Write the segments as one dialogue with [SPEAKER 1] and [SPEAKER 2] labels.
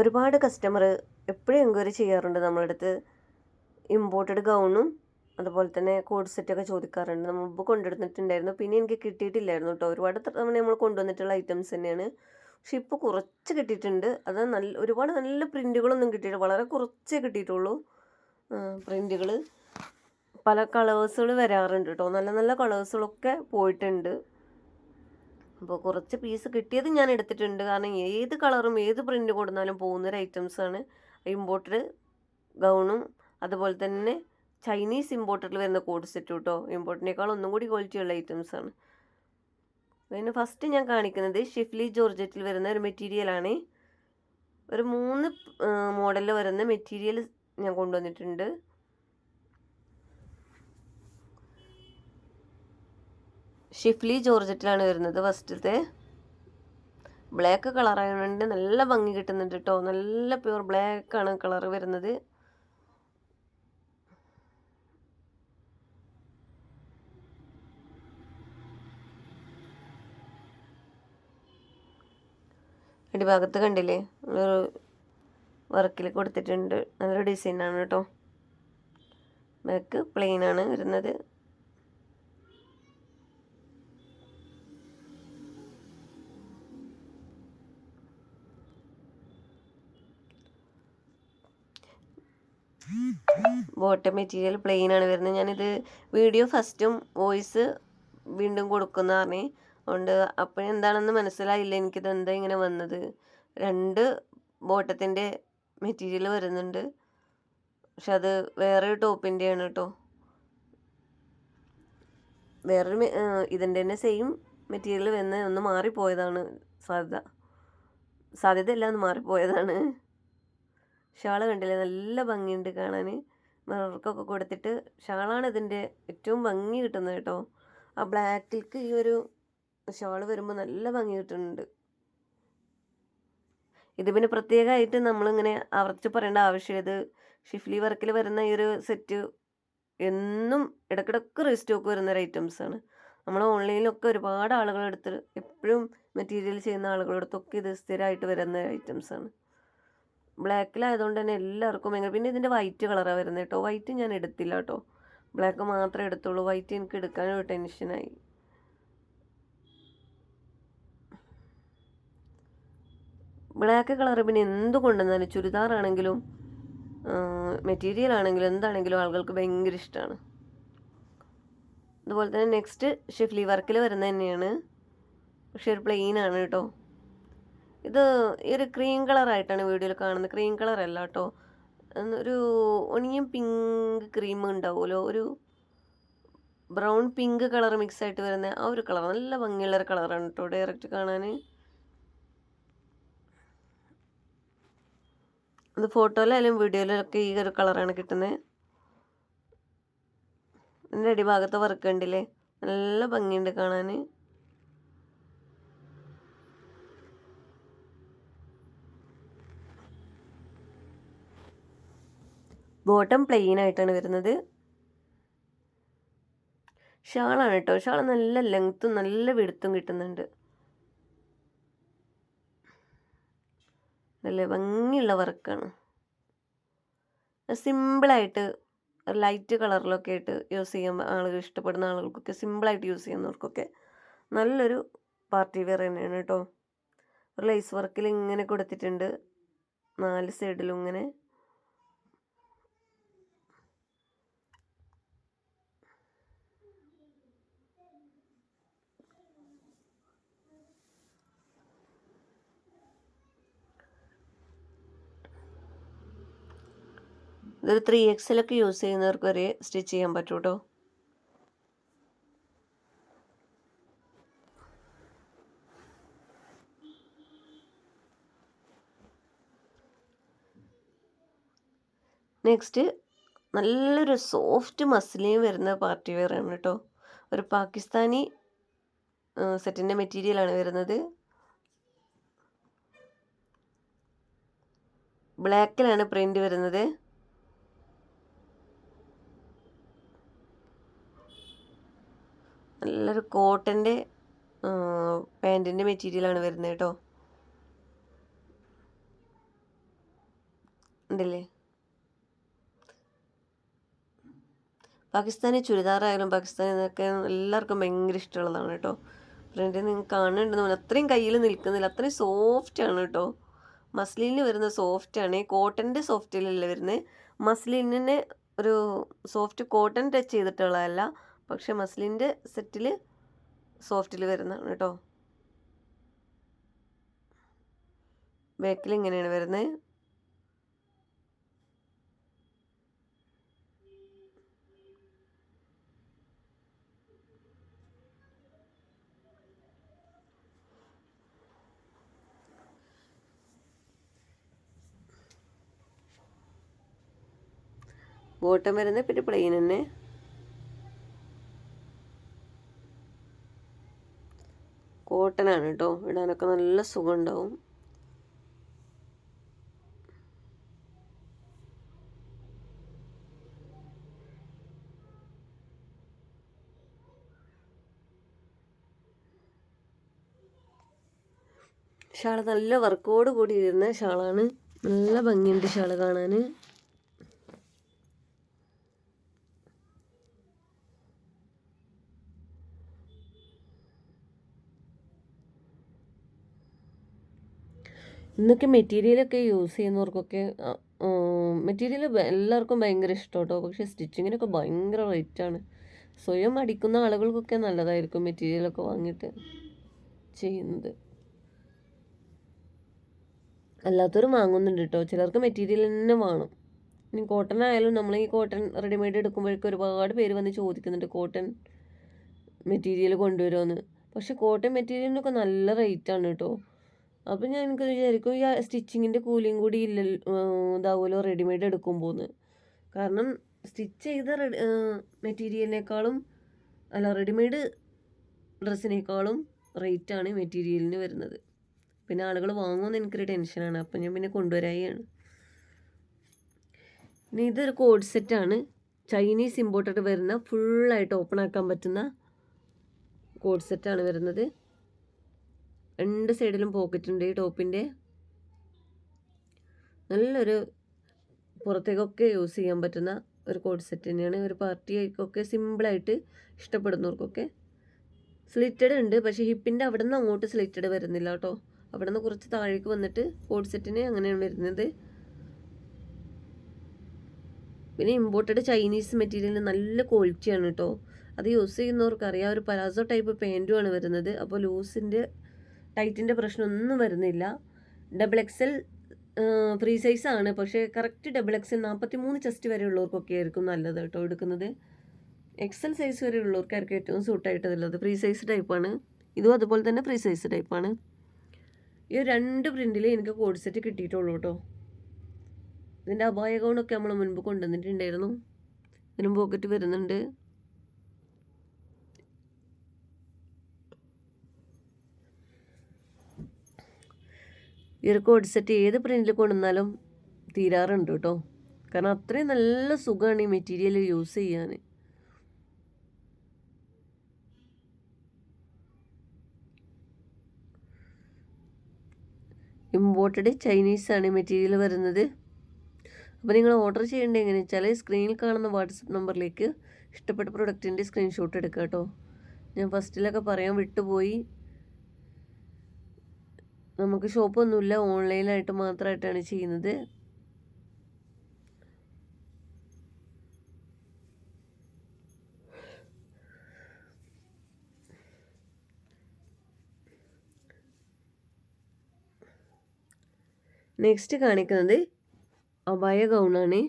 [SPEAKER 1] ഒരുപാട് കസ്റ്റമർ എപ്പോഴും എൻക്വയറി ചെയ്യാറുണ്ട് നമ്മളുടെ അടുത്ത് ഇമ്പോർട്ടഡ് ഗൗണും അതുപോലെ തന്നെ കോഡ് സെറ്റൊക്കെ ചോദിക്കാറുണ്ട്. നമ്മൾ മുമ്പ് കൊണ്ടുവന്നിട്ടുണ്ടായിരുന്നു. പിന്നെ എനിക്ക് കിട്ടിയിട്ടില്ലായിരുന്നു കേട്ടോ ഒരുപാട് തവണ നമ്മൾ കൊണ്ടുവന്നിട്ടുള്ള ഐറ്റംസ് തന്നെയാണ്. പക്ഷെ ഇപ്പോൾ കുറച്ച് കിട്ടിയിട്ടുണ്ട്. അത് നല്ല ഒരുപാട് നല്ല പ്രിന്റുകളൊന്നും കിട്ടിയില്ല വളരെ കുറച്ചേ കിട്ടിയിട്ടുള്ളൂ പ്രിന്റുകൾ പല കളേഴ്സുകൾ വരാറുണ്ട് കേട്ടോ നല്ല നല്ല കളേഴ്സുകളൊക്കെ പോയിട്ടുണ്ട്. അപ്പോൾ കുറച്ച് പീസ് കിട്ടിയത് ഞാൻ എടുത്തിട്ടുണ്ട്. കാരണം ഏത് കളറും ഏത് പ്രിന്റ് കൊടുത്താലും പോകുന്നൊരു ഐറ്റംസാണ് ഇമ്പോർട്ടഡ് ഗൗണും അതുപോലെ തന്നെ ചൈനീസ് ഇമ്പോർട്ടഡിൽ വരുന്ന കോഡ് സെറ്റ് കേട്ടോ ഇമ്പോർട്ടിനേക്കാൾ ഒന്നും കൂടി ക്വാളിറ്റി ഉള്ള ഐറ്റംസാണ് പിന്നെ ഫസ്റ്റ് ഞാൻ കാണിക്കുന്നത് ഷിഫ്ലി ജോർജറ്റിൽ വരുന്ന ഒരു മെറ്റീരിയലാണ് ഒരു മൂന്ന് മോഡലിൽ വരുന്ന മെറ്റീരിയൽ ഞാൻ കൊണ്ടുവന്നിട്ടുണ്ട്. ഷിഫ്ലി ജോർജറ്റിലാണ് വരുന്നത് ഫസ്റ്റത്തെ ബ്ലാക്ക് കളറായതുകൊണ്ട് നല്ല ഭംഗി കിട്ടുന്നുണ്ട് കേട്ടോ നല്ല പ്യൂർ ബ്ലാക്ക് ആണ് കളർ വരുന്നത് അടിഭാഗത്ത് കണ്ടില്ലേ? ഒരു വർക്കിൽ കൊടുത്തിട്ടുണ്ട്. നല്ലൊരു ഡിസൈനാണ് കേട്ടോ ബാക്ക് പ്ലെയിനാണ് വരുന്നത്. ബോട്ടം മെറ്റീരിയൽ പ്ലെയിൻ ആണ് വരുന്നത്. ഞാനിത് വീഡിയോ ഫസ്റ്റും വോയിസ് വീണ്ടും കൊടുക്കുന്ന പറഞ്ഞേ. അതുകൊണ്ട് അപ്പോഴെന്താണെന്ന് മനസ്സിലായില്ല. എനിക്കിത് എന്താ ഇങ്ങനെ വന്നത്. രണ്ട് ബോട്ടത്തിന്റെ മെറ്റീരിയൽ വരുന്നുണ്ട്. പക്ഷെ അത് വേറൊരു ടോപ്പിന്റെയാണ് കേട്ടോ വേറൊരു ഇതിന്റെ തന്നെ സെയിം മെറ്റീരിയൽ വന്ന് ഒന്ന് മാറിപ്പോയതാണ് സാധ്യത. സാധ്യതയല്ല ഒന്ന് മാറിപ്പോയതാണ്. ഷാൾ കണ്ടില്ലേ? നല്ല ഭംഗിയുണ്ട് കാണാൻ മിറർക്കൊക്കെ കൊടുത്തിട്ട് ഷാളാണ് ഇതിന്റെ ഏറ്റവും ഭംഗി കിട്ടുന്നത് കേട്ടോ. ആ ബ്ലാക്കിൽക്ക് ഈ ഒരു ഷാൾ വരുമ്പോൾ നല്ല ഭംഗി കിട്ടുന്നുണ്ട്. ഇത് പിന്നെ പ്രത്യേകമായിട്ട് നമ്മളിങ്ങനെ ആവർത്തിച്ച് പറയേണ്ട ആവശ്യമില്ല ഇത് ഷിഫ്ലി വർക്കിൽ വരുന്ന ഈ ഒരു സെറ്റ് എന്നും ഇടക്കിടക്ക് റീസ്റ്റോക്ക് വരുന്ന ഒരു ഐറ്റംസാണ് നമ്മൾ ഓൺലൈനിലൊക്കെ ഒരുപാട് ആളുകളെടുത്ത് എപ്പോഴും മെറ്റീരിയൽ ചെയ്യുന്ന ആളുകളെടുത്തൊക്കെ ഇത് സ്ഥിരമായിട്ട് വരുന്ന ഐറ്റംസാണ് ബ്ലാക്കിലായതുകൊണ്ട് തന്നെ എല്ലാവർക്കും ഭയങ്കര പിന്നെ ഇതിന്റെ വൈറ്റ് കളറാണ് വരുന്നത് കേട്ടോ. വൈറ്റ് ഞാൻ എടുത്തില്ല കേട്ടോ. ബ്ലാക്ക് മാത്രമേ എടുത്തുള്ളൂ. വൈറ്റ് എനിക്ക് എടുക്കാനൊരു ടെൻഷനായി. ബ്ലാക്ക് കളർ പിന്നെ എന്ത് കൊണ്ടുവന്നാലും ചുരിദാറാണെങ്കിലും മെറ്റീരിയൽ ആണെങ്കിലും എന്താണെങ്കിലും ആളുകൾക്ക് ഭയങ്കര ഇഷ്ടമാണ് അതുപോലെ തന്നെ നെക്സ്റ്റ് ഷിഫ്ലി വർക്കിൽ വരുന്നത് തന്നെയാണ്. പക്ഷെ ഒരു പ്ലെയിൻ ആണ് കേട്ടോ. ഇത് ഈ ഒരു ക്രീം കളറായിട്ടാണ് വീഡിയോയിൽ കാണുന്നത്. ക്രീം കളർ അല്ല കേട്ടോ. ഒരു ഒണിയൻ പിങ്ക് ക്രീം ഉണ്ടാവുമല്ലോ. ഒരു ബ്രൗൺ പിങ്ക് കളർ മിക്സ് ആയിട്ട് വരുന്ന ആ ഒരു കളർ നല്ല ഭംഗിയുള്ള ഒരു കളറാണ് കേട്ടോ ഡയറക്റ്റ് കാണാൻ അത് ഫോട്ടോയിലായാലും വീഡിയോയിലൊക്കെ ഈ ഒരു കളറാണ് കിട്ടുന്നത് എന്റെ അടിഭാഗത്ത് വർക്ക് ഉണ്ടല്ലേ? നല്ല ഭംഗിയുണ്ട് കാണാൻ ബോട്ടം പ്ലെയിൻ ആയിട്ടാണ് വരുന്നത്. ഷാളാണ് കേട്ടോ. ഷാൾ നല്ല ലെങ്ത്തും നല്ല വെടുത്തും കിട്ടുന്നുണ്ട്. നല്ല ഭംഗിയുള്ള വർക്കാണ്. സിമ്പിളായിട്ട് ലൈറ്റ് കളറിലൊക്കെ ആയിട്ട് യൂസ് ചെയ്യാൻ ആളുകൾ ഇഷ്ടപ്പെടുന്ന ആളുകൾക്കൊക്കെ സിമ്പിളായിട്ട് യൂസ് ചെയ്യുന്നവർക്കൊക്കെ നല്ലൊരു പാർട്ടി വെയർ തന്നെയാണ് കേട്ടോ. ഒരു ലൈസ് വർക്കിൽ ഇങ്ങനെ കൊടുത്തിട്ടുണ്ട്. നാല് സൈഡിലും ഇങ്ങനെ. ഇതൊരു ത്രീ എക്സിലൊക്കെ യൂസ് ചെയ്യുന്നവർക്ക് വരെ സ്റ്റിച്ച് ചെയ്യാൻ പറ്റും കേട്ടോ നെക്സ്റ്റ് നല്ലൊരു സോഫ്റ്റ് മസിലിൻ വരുന്ന പാർട്ടി വെയർ ആണ് കേട്ടോ. ഒരു പാകിസ്ഥാനി സെറ്റിന്റെ മെറ്റീരിയലാണ് വരുന്നത്. ബ്ലാക്കിലാണ് പ്രിന്റ് വരുന്നത്. നല്ലൊരു കോട്ടന്റെ പാന്റിന്റെ മെറ്റീരിയലാണ് വരുന്നത് കേട്ടോ. ഉണ്ടല്ലേ? പാകിസ്ഥാനി ചുരിദാറായാലും പാകിസ്ഥാനി ഇതൊക്കെ എല്ലാവർക്കും ഭയങ്കര ഇഷ്ടമുള്ളതാണ് കേട്ടോ. പ്രിന്റ് നിങ്ങൾക്ക് കാണുന്നുണ്ടെന്ന് അത്രയും കയ്യിൽ നിൽക്കുന്നില്ല. അത്രയും സോഫ്റ്റ് ആണ് കേട്ടോ. മസ്ലിനിൽ വരുന്ന സോഫ്റ്റ് ആണ്. കോട്ടന്റെ സോഫ്റ്റിലല്ല വരുന്നത്? മസ്ലിനെ ഒരു സോഫ്റ്റ് കോട്ടൺ ടച്ച് ചെയ്തിട്ടുള്ളതല്ല. പക്ഷെ മസ്ലിന്റെ സെറ്റിൽ സോഫ്റ്റിൽ വരുന്നതാണ് കേട്ടോ. ബാക്കിൽ ഇങ്ങനെയാണ് വരുന്നത് ബോട്ടം വരുന്നത് പിന്നെ പ്ലെയിൻ തന്നെ. കോട്ടൺ ആണ് കേട്ടോ. ഇടാനൊക്കെ നല്ല സുഖം ഉണ്ടാവും ഷാൾ നല്ല വർക്കോട് കൂടി ഇരുന്ന ഷാളാണ്. നല്ല ഭംഗിയുണ്ട് ഷാൾ കാണാൻ ഇന്നൊക്കെ മെറ്റീരിയലൊക്കെ യൂസ് ചെയ്യുന്നവർക്കൊക്കെ മെറ്റീരിയൽ എല്ലാവർക്കും ഭയങ്കര ഇഷ്ടം കേട്ടോ പക്ഷേ സ്റ്റിച്ചിങ്ങിനൊക്കെ ഭയങ്കര റേറ്റാണ് സ്വയം അടിക്കുന്ന ആളുകൾക്കൊക്കെ നല്ലതായിരിക്കും മെറ്റീരിയലൊക്കെ വാങ്ങിയിട്ട് ചെയ്യുന്നത്. അല്ലാത്തവരും വാങ്ങുന്നുണ്ട് കേട്ടോ ചിലർക്ക് മെറ്റീരിയൽ തന്നെ വേണം. ഇനി കോട്ടൺ ആയാലും നമ്മൾ ഈ കോട്ടൺ റെഡിമെയ്ഡ് എടുക്കുമ്പോഴേക്കും ഒരുപാട് പേര് വന്ന് ചോദിക്കുന്നുണ്ട് കോട്ടൺ മെറ്റീരിയൽ കൊണ്ടുവരുമെന്ന് പക്ഷെ കോട്ടൺ മെറ്റീരിയലിനൊക്കെ നല്ല റേറ്റാണ് കേട്ടോ അപ്പം ഞാൻ എനിക്ക് വിചാരിക്കും ഈ സ്റ്റിച്ചിങ്ങിന്റെ കൂലിയും കൂടി ഇല്ല ഇതാവുമല്ലോ റെഡിമെയ്ഡ് എടുക്കുമ്പോൾ കാരണം സ്റ്റിച്ച് ചെയ്ത മെറ്റീരിയലിനേക്കാളും അല്ല റെഡിമെയ്ഡ് ഡ്രസ്സിനേക്കാളും റേറ്റാണ് മെറ്റീരിയലിന് വരുന്നത്. പിന്നെ ആളുകൾ വാങ്ങുമെന്ന് എനിക്കൊരു ടെൻഷനാണ് അപ്പം ഞാൻ പിന്നെ കൊണ്ടുവരായാണ്. ഇനി ഇതൊരു കോഡ് സെറ്റാണ്. ചൈനീസ് ഇമ്പോർട്ടഡ് വരുന്ന ഫുള്ളായിട്ട് ഓപ്പൺ ആക്കാൻ പറ്റുന്ന കോഡ് സെറ്റാണ് വരുന്നത്. രണ്ട് സൈഡിലും പോക്കറ്റ് ഉണ്ട് ഈ ടോപ്പിന്റെ. നല്ലൊരു പുറത്തേക്കൊക്കെ യൂസ് ചെയ്യാൻ പറ്റുന്ന ഒരു കോഡ് സെറ്റ് തന്നെയാണ്. ഒരു പാർട്ടിക്കൊക്കെ സിമ്പിളായിട്ട് ഇഷ്ടപ്പെടുന്നവർക്കൊക്കെ സ്ലിറ്റഡ് ഉണ്ട്. പക്ഷേ ഹിപ്പിന്റെ അവിടെ നിന്ന് അങ്ങോട്ട് സ്ലിറ്റഡ് വരുന്നില്ല കേട്ടോ. അവിടെ നിന്ന് കുറച്ച് താഴേക്ക് വന്നിട്ട് കോഡ് സെറ്റിന് അങ്ങനെയാണ് വരുന്നത്. പിന്നെ ഇമ്പോർട്ടഡ് ചൈനീസ് മെറ്റീരിയൽ നല്ല ക്വാളിറ്റിയാണ് കേട്ടോ. അത് യൂസ് ചെയ്യുന്നവർക്ക് അറിയാം ഒരു പലാസോ ടൈപ്പ് പാന്റുമാണ് വരുന്നത്. അപ്പോൾ ലൂസിന്റെ ടൈറ്റിന്റെ പ്രശ്നമൊന്നും വരുന്നില്ല. ഡബിൾ എക്സൽ ഫ്രീ സൈസ് ആണ്. പക്ഷേ കറക്റ്റ് ഡബിൾ എക്സൽ നാൽപ്പത്തി മൂന്ന് ചെസ്റ്റ് വരെ ഉള്ളവർക്കൊക്കെ ആയിരിക്കും നല്ലത് കേട്ടോ എടുക്കുന്നത്. എക്സൽ സൈസ് വരെ ഉള്ളവർക്കായിരിക്കും ഏറ്റവും സൂട്ടായിട്ടുള്ളത് ഫ്രീ സൈസ് ടൈപ്പാണ് ഇതും അതുപോലെ തന്നെ ഫ്രീ സൈസ് ടൈപ്പാണ് ഈ രണ്ട് പ്രിന്റിൽ എനിക്ക് കോഡ് സെറ്റ് കിട്ടിയിട്ടുള്ളൂ കേട്ടോ. ഇതിന്റെ അപായ നമ്മൾ മുൻപ് കൊണ്ടുവന്നിട്ടുണ്ടായിരുന്നു. ഇതിനും പോക്കറ്റ് വരുന്നുണ്ട്. കോഡ് സെറ്റ് ഏത് പ്രിന്റിൽ കൊണ്ടുവന്നാലും തീരാറുണ്ട് കേട്ടോ. കാരണം അത്രയും നല്ല സുഖമാണ് ഈ മെറ്റീരിയൽ യൂസ് ചെയ്യാൻ ഇമ്പോർട്ടഡ് ചൈനീസാണ് മെറ്റീരിയൽ വരുന്നത്. അപ്പോൾ നിങ്ങൾ ഓർഡർ ചെയ്യേണ്ടത് എങ്ങനെയാണെന്ന് വെച്ചാൽ സ്ക്രീനിൽ കാണുന്ന വാട്സപ്പ് നമ്പറിലേക്ക് ഇഷ്ടപ്പെട്ട പ്രൊഡക്റ്റിന്റെ സ്ക്രീൻഷോട്ട് എടുക്കുക കേട്ടോ. ഞാൻ ഫസ്റ്റിലൊക്കെ പറയാൻ വിട്ടുപോയി. നമുക്ക് ഷോപ്പൊന്നുമില്ല. ഓൺലൈനായിട്ട് മാത്രമായിട്ടാണ് ചെയ്യുന്നത്. നെക്സ്റ്റ് കാണിക്കുന്നത് അബായ ഗൗണാണ്.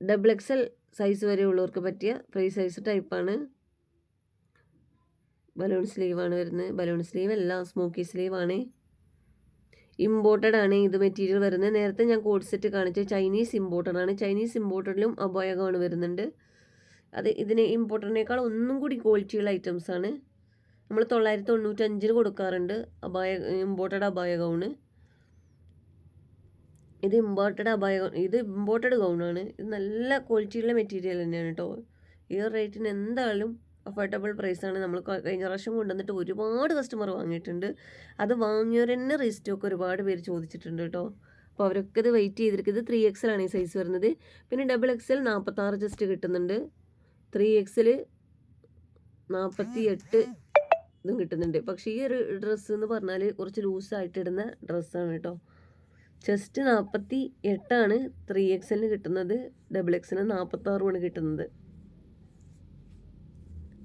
[SPEAKER 1] ഡബിൾ എക്സൽ സൈസ് വരെ ഉള്ളവർക്ക് പറ്റിയ ഫ്രീ സൈസ് ടൈപ്പാണ്. ബലൂൺ സ്ലീവ് ആണ് വരുന്നത്. ബലൂൺ സ്ലീവ് അല്ല സ്മോക്കി സ്ലീവാണ് ഇമ്പോർട്ടഡ് ആണ് ഇത് മെറ്റീരിയൽ വരുന്നത്. നേരത്തെ ഞാൻ കോഡ് സെറ്റ് കാണിച്ച ചൈനീസ് ഇമ്പോർട്ടഡ് ആണ്. ചൈനീസ് ഇമ്പോർട്ടഡിലും അബോയ ഗൗൺ വരുന്നുണ്ട്. അത് ഇതിന് ഇമ്പോർട്ടഡിനേക്കാൾ ഒന്നും കൂടി ക്വാളിറ്റിയുള്ള ഐറ്റംസ് ആണ്. നമ്മൾ തൊള്ളായിരത്തി തൊണ്ണൂറ്റഞ്ചിന് കൊടുക്കാറുണ്ട് അബായ ഇമ്പോർട്ടഡ് അബായ ഇത് ഇമ്പോർട്ടഡ് അബായ ഇത് ഇമ്പോർട്ടഡ് ഗൗണാണ് ഇത് നല്ല ക്വാളിറ്റിയുള്ള മെറ്റീരിയൽ തന്നെയാണ് കേട്ടോ ഈ റേറ്റിന് എന്തായാലും അഫോർഡബിൾ പ്രൈസാണ് നമ്മൾ കഴിഞ്ഞ പ്രാവശ്യം കൊണ്ടുവന്നിട്ട് ഒരുപാട് കസ്റ്റമർ വാങ്ങിയിട്ടുണ്ട്. അത് വാങ്ങിയവർ തന്നെ റീസ്റ്റോക്ക് ഒരുപാട് പേര് ചോദിച്ചിട്ടുണ്ട് കേട്ടോ. അപ്പോൾ അവരൊക്കെ ഇത് വെയിറ്റ് ചെയ്തിരിക്കുന്നത് ത്രീ എക്സലാണ് ഈ സൈസ് വരുന്നത്. പിന്നെ ഡബിൾ എക്സൽ നാൽപ്പത്താറ് ജസ്റ്റ് കിട്ടുന്നുണ്ട്. ത്രീ എക്സൽ നാൽപ്പത്തി എട്ട് ഇതും കിട്ടുന്നുണ്ട്. പക്ഷേ ഈ ഒരു ഡ്രസ്സ് എന്ന് പറഞ്ഞാൽ കുറച്ച് ലൂസായിട്ടിടുന്ന ഡ്രസ്സാണ് കേട്ടോ. ചെസ്റ്റ് നാൽപ്പത്തി എട്ടാണ് ത്രീ എക്സലിന് കിട്ടുന്നത്. ഡബിൾ എക്സലിന് നാൽപ്പത്താറുമാണ് കിട്ടുന്നത്.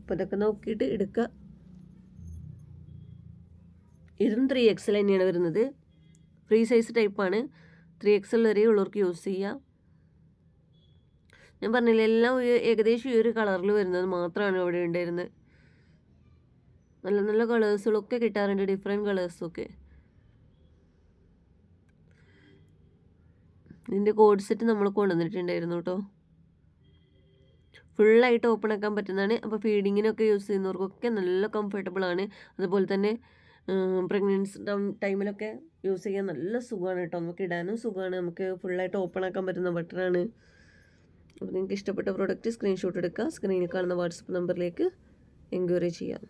[SPEAKER 1] അപ്പോൾ ഇതൊക്കെ നോക്കിയിട്ട് എടുക്കുക ഇതും ത്രീ എക്സൽ തന്നെയാണ് വരുന്നത്. ഫ്രീ സൈസ് ടൈപ്പാണ് ത്രീ എക്സൽ വരെ ഉള്ളവർക്ക് യൂസ് ചെയ്യാം. ഞാൻ പറഞ്ഞില്ല എല്ലാം ഏകദേശം ഈ ഒരു കളറിൽ വരുന്നത് മാത്രമാണ് ഇവിടെ ഉണ്ടായിരുന്നത്. നല്ല നല്ല കളേഴ്സുകളൊക്കെ കിട്ടാറുണ്ട് ഡിഫറെന്റ് കളേഴ്സൊക്കെ ഇതിന്റെ കോഡ് സെറ്റ് നമ്മൾ കൊണ്ടുവന്നിട്ടുണ്ടായിരുന്നു കേട്ടോ. ഫുള്ളായിട്ട് ഓപ്പൺ ആക്കാൻ പറ്റുന്നതാണ്. അപ്പോൾ ഫീഡിങ്ങിനൊക്കെ യൂസ് ചെയ്യുന്നവർക്കൊക്കെ നല്ല കംഫർട്ടബിൾ ആണ്. അതുപോലെ തന്നെ പ്രഗ്നൻസി ടൈമിലൊക്കെ യൂസ് ചെയ്യാൻ നല്ല സുഖമാണ് കേട്ടോ. നമുക്ക് ഇടാനും സുഖമാണ്. നമുക്ക് ഫുള്ളായിട്ട് ഓപ്പൺ ആക്കാൻ പറ്റുന്ന ബട്ടണാണ് അപ്പോൾ നിങ്ങൾക്ക് ഇഷ്ടപ്പെട്ട പ്രോഡക്റ്റ് സ്ക്രീൻഷോട്ട് എടുക്കുക. സ്ക്രീനിൽ കാണുന്ന വാട്സപ്പ് നമ്പറിലേക്ക് എൻക്വയറി ചെയ്യാം.